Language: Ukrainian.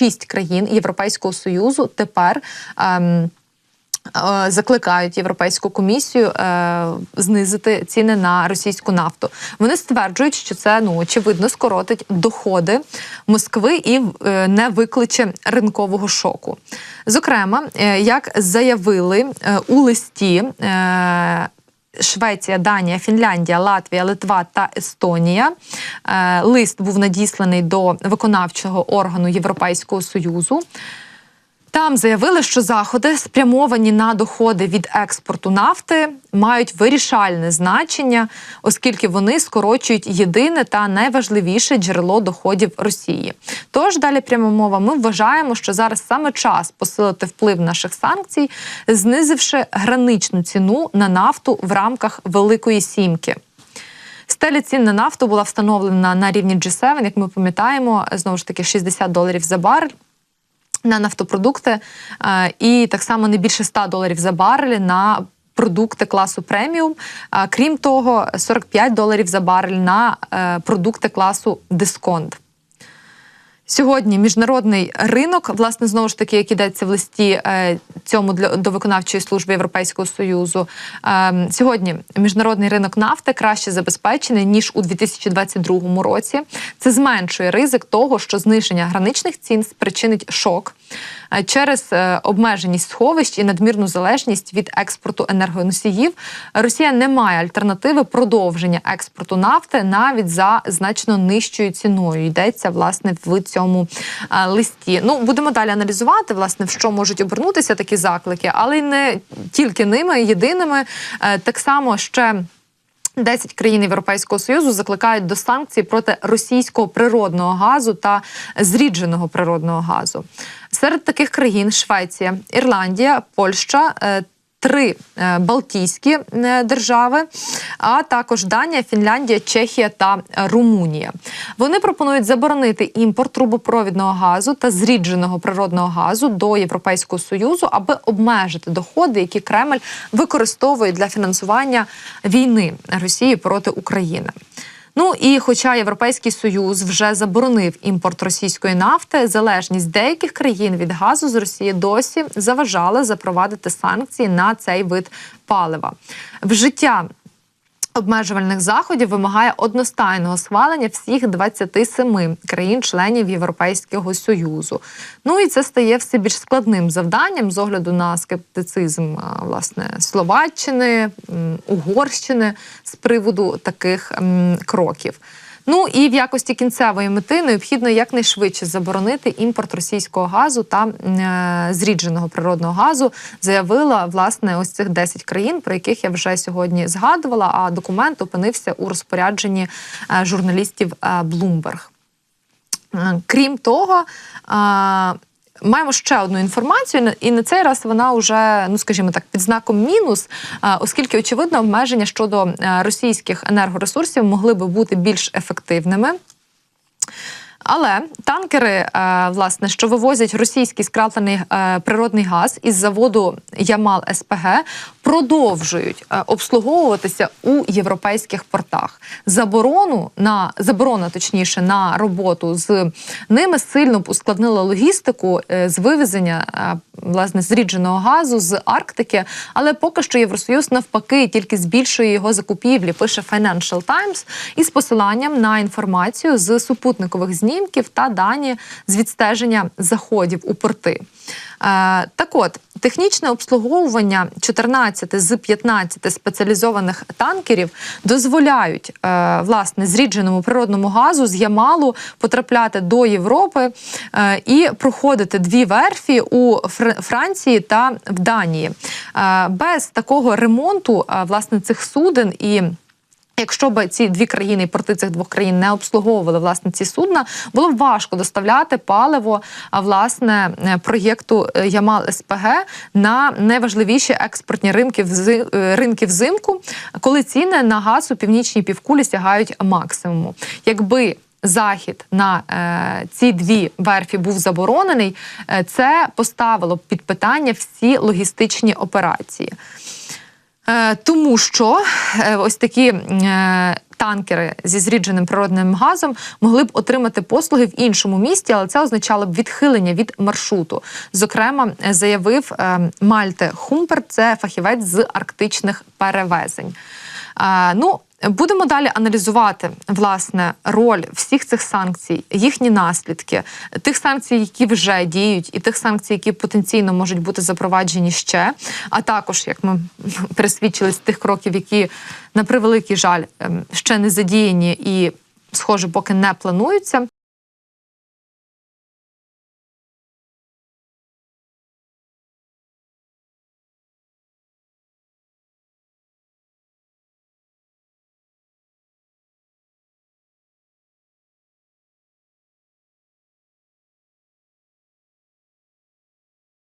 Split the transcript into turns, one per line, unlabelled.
шість країн Європейського союзу тепер. Ем, е, Закликають європейську комісію е, знизити ціни на російську нафту. Вони стверджують, що це ну очевидно скоротить доходи Москви і е, не викличе ринкового шоку. Зокрема, е, як заявили е, у листі. Е, Швеція, Данія, Фінляндія, Латвія, Литва та Естонія. Е, Лист був надісланий до виконавчого органу Європейського союзу. Там заявили, що заходи, спрямовані на доходи від експорту нафти, мають вирішальне значення, оскільки вони скорочують єдине та найважливіше джерело доходів Росії. Тож далі пряма мова. Ми вважаємо, що зараз саме час посилити вплив наших санкцій, знизивши граничну ціну на нафту в рамках Великої Сімки. Стеля цін на нафту була встановлена на рівні G7, як ми пам'ятаємо, знову ж таки 60 доларів за барель на нафтопродукти, е, і так само не більше 100 доларів за барель на продукти класу преміум. Е, Крім того, 45 доларів за барель на е, продукти класу дисконт. Сьогодні міжнародний ринок, власне, знову ж таки, як ідеться в листі е, цьому для до виконавчої служби Європейського союзу. Е, сьогодні міжнародний ринок нафти краще забезпечений ніж у 2022 році. Це зменшує ризик того, що зниження граничних цін спричинить шок. Е, Через обмеженість сховищ і надмірну залежність від експорту енергоносіїв Росія не має альтернативи продовження експорту нафти навіть за значно нижчою ціною. Йдеться власне в цьому е, листі. Ну будемо далі аналізувати, власне, в що можуть обернутися такі заклики, але й не тільки ними, єдиними Е, так само ще. 10 країн Європейського союзу закликають до санкцій проти російського природного газу та зрідженого природного газу. Серед таких країн Швеція, Ірландія, Польща. Три е, Балтійські е, держави, а також Данія, Фінляндія, Чехія та Румунія. Вони пропонують заборонити імпорт трубопровідного газу та зрідженого природного газу до Європейського союзу, аби обмежити доходи, які Кремль використовує для фінансування війни Росії проти України. Ну і хоча Європейський Союз вже заборонив імпорт російської нафти, залежність деяких країн від газу з Росії досі заважала запровадити санкції на цей вид палива. Вжиття обмежувальних заходів вимагає одностайного схвалення всіх 27 країн-членів Європейського союзу. Ну і це стає все більш складним завданням з огляду на скептицизм власне Словаччини, Угорщини з приводу таких кроків. Ну і в якості кінцевої мети необхідно якнайшвидше заборонити імпорт російського газу та е, зрідженого природного газу. Заявила власне ось цих 10 країн, про яких я вже сьогодні згадувала. А документ опинився у розпорядженні е, журналістів е, Bloomberg. Е, Крім того, Маємо ще одну інформацію, і на цей раз вона вже, ну скажімо так, під знаком мінус, оскільки очевидно обмеження щодо е, російських енергоресурсів могли би бути більш ефективними. Але танкери, е, власне, що вивозять російський скраплений е, природний газ із заводу Ямал СПГ, продовжують е, обслуговуватися у європейських портах. Заборону на заборона, точніше, на роботу з ними сильно ускладнила логістику з вивезення власне зрідженого газу з Арктики. Але поки що Євросоюз навпаки тільки збільшує його закупівлі. Пише Financial Times із посиланням на інформацію з супутникових знімків та дані з відстеження заходів у порти. Е, так от, технічне обслуговування 14 з 15 спеціалізованих танкерів дозволяють е, власне зрідженому природному газу з Ямалу потрапляти до Європи е, і проходити дві верфі у Франції та в Данії. Без такого ремонту власне цих суден і Якщо б ці дві країни і порти цих двох країн не обслуговували власне ці судна, було б важко доставляти паливо власне е, проєкту е, Ямал СПГ на найважливіші експортні ринки е, ринки взимку, коли ціни на газ у північній півкулі сягають максимуму. Якби Захід на е, ці дві верфі був заборонений, це поставило під питання всі логістичні операції. Е, Тому що е, ось такі е, танкери зі зрідженим природним газом могли б отримати послуги в іншому місті, але це означало б відхилення від маршруту. Зокрема, заявив Мальте Хумпер, це фахівець з арктичних перевезень. Ну, будемо далі аналізувати власне роль всіх цих санкцій, їхні наслідки, тих санкцій, які вже діють, і тих санкцій, які потенційно можуть бути запроваджені ще. А також, як ми пересвідчились, тих кроків, які на превеликий жаль ем, ще не задіяні і. Схоже, поки не плануються.